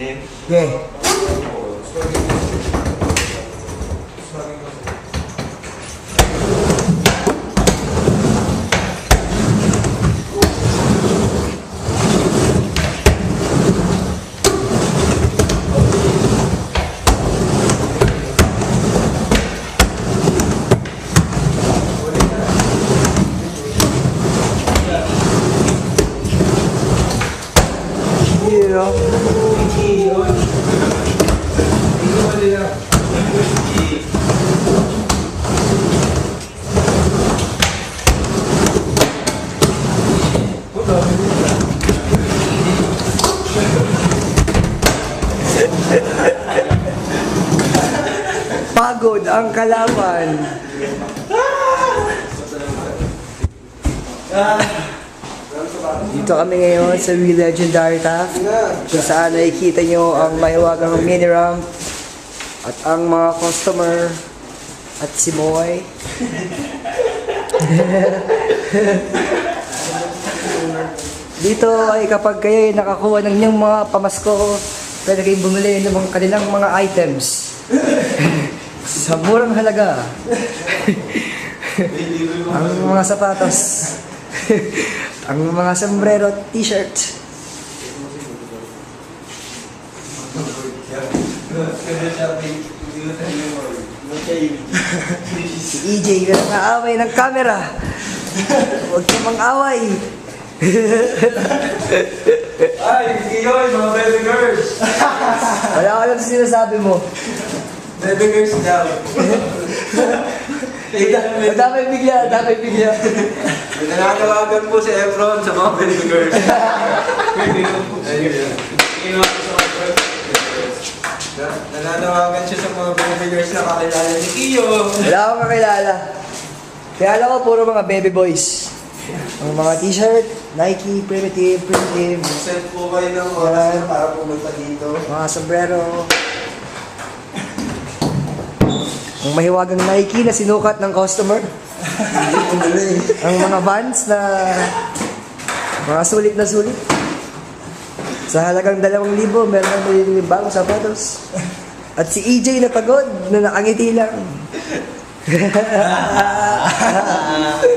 예. Yeah. Pagod ang kalaban. Dito kami ngayon sa We Legendary Taft kung saan nakikita nyo ang mahiwagang mini ramp at ang mga customer at si Moy. Dito ay kapag kayo ay nakakuha ng inyong mga pamasko, pwede kayong bumili ng mga kanilang mga items. sa murang halaga. ang mga sapatos. Ang mga sombrero at t-shirt. Si EJ na nakaaway ng camera. Huwag ka mang-away. Ay, yun, mga baby girls! Wala ka lang sa sinasabi mo. Baby girls daw. Damay bigla, damay bigla. May nananawagan po si Efron sa mga. Na- Nananawagan siya sa mga baby girls na kakilala ni Kiyo. Wala akong kakilala. Kaya alam ko puro mga baby boys. Ang mga t-shirt, Nike, Primitive, Primitive, Set po kayo ng oras para pumunta dito. mga sombrero. Ang mahiwagang Nike na sinukat ng customer. Ang mga Vans na mga sulit na sulit. Sa halagang dalawang libo, meron kang malililing bagong sapatos. At si EJ na pagod, na nakangiti lang.